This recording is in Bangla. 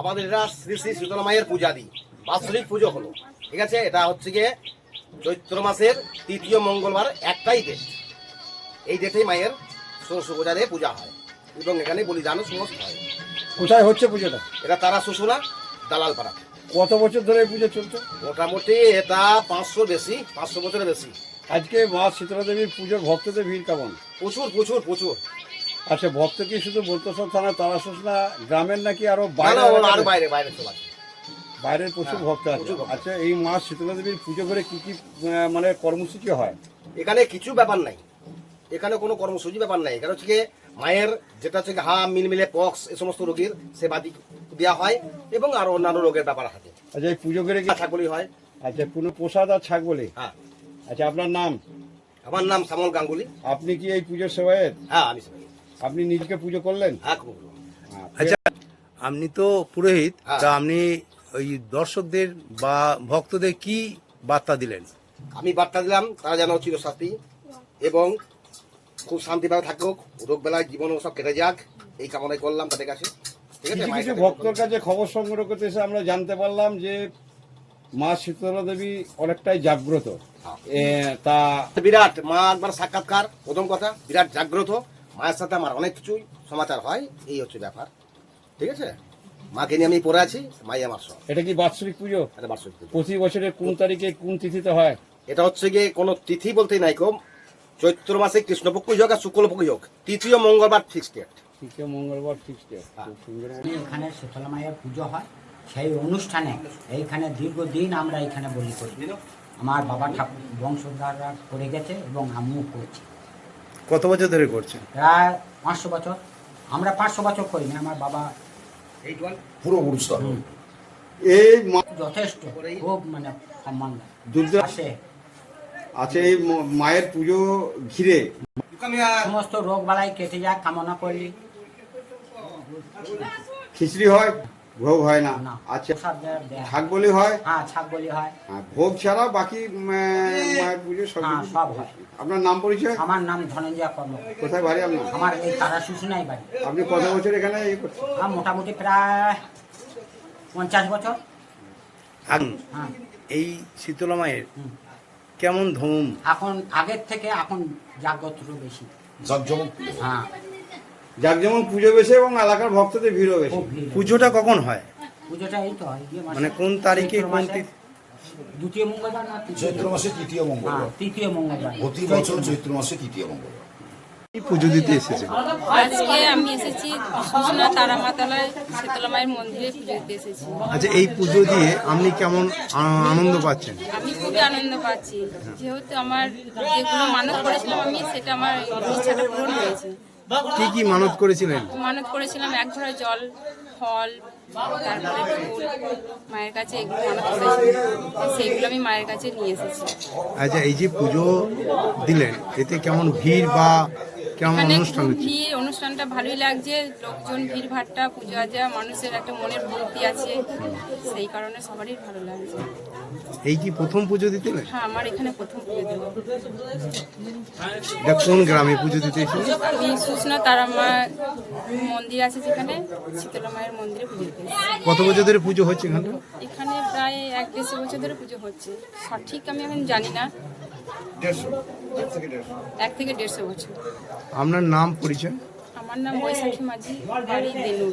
আমাদের এটা শ্রী শ্রী শীতলা মায়ের পূজা দিই বাৎসরিক পুজো হলো। ঠিক আছে? এটা হচ্ছে গিয়ে চৈত্র মাসের তৃতীয় মঙ্গলবার একটাই ডেট এই ডেটেই মায়ের ষোড়শ পূজা হয়। এবং এখানে বলিদানও সমস্ত হয়। কোথায় হচ্ছে পুজোটা? এটা তারা শুশুনা দালালপাড়া। কত বছর ধরে এই পুজো চলছে? মোটামুটি এটা পাঁচশো বেশি পাঁচশো বছরের বেশি। আজকে মা শীতলা দেবীর পুজোর ভক্তদের ভিড় কেমন? প্রচুর প্রচুর প্রচুর। আচ্ছা ভক্ত কি শুধু বলতেসর থানা তারাশোস না গ্রামের নাকি আরও বাইরে বাইরে বাইরে বাইরের প্রচুর হ্যাঁ, ভক্ত আছে। আচ্ছা এই মা শীতলা দেবীর পুজো করে কি কি মানে কর্মসূচি হয়? এখানে কিছু ব্যাপার নাই। এখানে কোনো কর্মসূচি ব্যাপার নাই। এখানে হচ্ছে মায়ের যেটা হচ্ছে হাম মিলমিলে পক্স এই সমস্ত রোগীর সেবা দেওয়া হয় এবং আরও অন্যান্য রোগের ব্যাপার থাকে আচ্ছা এই পুজো করে কি ছাগলি হয়। আচ্ছা কোনো প্রসাদ আর ছাগ বলে হ্যাঁ। আচ্ছা আপনার নাম? আমার নাম শ্যামল গাঙ্গুলি। আপনি কি এই পুজোর সেবায়েত? হ্যাঁ আমি সবাই আপনি নিজেকে পুজো করলেন? হ্যাঁ আচ্ছা। আপনি তো পুরোহিত হ্যাঁ। তা আপনি ওই দর্শকদের বা ভক্তদের কি বার্তা দিলেন? আমি বার্তা দিলাম তারা যেন চিরশাস্তি এবং খুব শান্তিভাবে থাকুক রোগ বেলায় জীবন সব কেটে যাক এই কামনাই করলাম তাদের কাছে। কিছু কিছু ভক্তর কাছে খবর সংগ্রহ করতে এসে আমরা জানতে পারলাম যে মা শীতলা দেবী অনেকটাই জাগ্রত। হ্যাঁ। তা বিরাট মা একবার সাক্ষাৎকার প্রথম কথা বিরাট জাগ্রত। মায়ের সাথে আমার অনেক কিছুই সমাচার হয় এই হচ্ছে ব্যাপার। ঠিক আছে? মাকে নিয়ে আমি পড়ে আছি মাই আমার সব। এটা কি বাৎসরিক পুজো? এটা বার্ষিক পুজো। প্রতি বছরের কোন তারিখে কোন তিথিতে হয়? এটা হচ্ছে গিয়ে কোনো তিথি বলতে নাই কম। চৈত্র মাসে কৃষ্ণপক্ষ হোক আর শুক্লপক্ষ হোক তৃতীয় মঙ্গলবার ফিক্স ডেট তৃতীয় মঙ্গলবার ফিক্সড হ্যাঁ। সুন্দর। এখানে শীতলা মায়ের পুজো হয় সেই অনুষ্ঠানে এইখানে দীর্ঘদিন আমরা এখানে বলি করি। আমার বাবা ঠাকুর বংশধাররা করে গেছে এবং আমিও করছি। কত বছর ধরে করছেন? প্রায় পাঁচশো বছর। আমরা পাঁচশো বছর করিনি আমার বাবা এইট ওয়ান পূর্বপুরুষরা এই মা- যথেষ্ট খুব মানে সম্মান। দুর্গা আসে। আছে এই মায়ের পুজো ঘিরে সমস্ত রোগ বালাই কেটে যায় কামনা করলি খিচড়ি হয়? ভোগ হয় না। না। আচ্ছা। শাক বলি হয়? হ্যাঁ ছাগ বলি হয় আর ভোগ ছাড়া বাকি মায়ের পুজো সব হ্যাঁ, সব হয়। আপনার নাম পরিচয়? আমার নাম ধনঞ্জয় কর্ম কোথায় বাড়ি আপনার? আমার এই তারা শুশুনাই বাড়ি। আপনি কত বছর এখানে ইয়ে করছেন? আমার মোটামুটি প্রায় পঞ্চাশ বছর। হ্যাঁ। এই শীতলা মায়ের কেমন ধুম? এখন আগের থেকে এখন জাগ্রতটা বেশি। জাকজমক হ্যাঁ। যাক যেমন পুজো বেশি এবং এলাকার ভক্তদের ভিড়ও বেশি। খুব ভিড়। পুজোটা কখন হয়? পুজোটা এই তো হয় ইয়ে মাসে। মানে কোন তারিখে চৈত্র কোন মাসে। তিথি? দ্বিতীয় মঙ্গলবার না তৃতীয়? চৈত্র মাসে তৃতীয় হ্যাঁ মঙ্গলবার তৃতীয় মঙ্গলবার। প্রতি বছর চৈত্র মাসে তৃতীয় মঙ্গলবার। এই পুজো দিতে এসেছেন? আজকে আমি এসেছি তারামাতলায় শীতলা মায়ের মন্দিরে পুজো দিতে এসেছি। আচ্ছা এই পুজো দিয়ে আপনি কেমন আ- আনন্দ পাচ্ছেন? আমি খুবই আনন্দ পাচ্ছি। যেহেতু আমার যেগুলো মানত করেছিলাম আমি সেটা আমার ইচ্ছাটা পূরণ হয়েছে। কি কি মানত করেছিলেন? মানত করেছিলাম এক ঘরে জল ফল তারপরে ফুল মায়ের কাছে এগুলো মানত করেছিলাম। সেইগুলো আমি মায়ের কাছে নিয়ে এসেছি। আচ্ছা এই যে পুজো দিলেন এতে কেমন ভিড় বা কেমন অনুষ্ঠান ভিড় অনুষ্ঠানটা ভালোই লাগছে। লোকজন ভিড় ভাট্টা পুজো আজা মানুষের একটা মনের ভক্তি আছে। সেই কারণে সবারই ভালো লাগছে। এই কি প্রথম পুজো দিতেলেন হ্যাঁ আমার এখানে প্রথম পুজো দেবো এটা কোন গ্রামে পুজো দিতে এসেছেন আমি সুষ্ণা তারা মা মন্দির আছে যেখানে শীতলা মায়ের মন্দিরে পুজো দিতে কত বছর ধরে পুজো হচ্ছে এখানে? এখানে প্রায় এক দেড়শো বছর ধরে পুজো হচ্ছে। সঠিক আমি এখন জানি না। এক থেকে দেড়শো বছর। আপনার নাম পরিচয়? আমার নাম বৈশাখী মাঝি বাড়ি বেলুর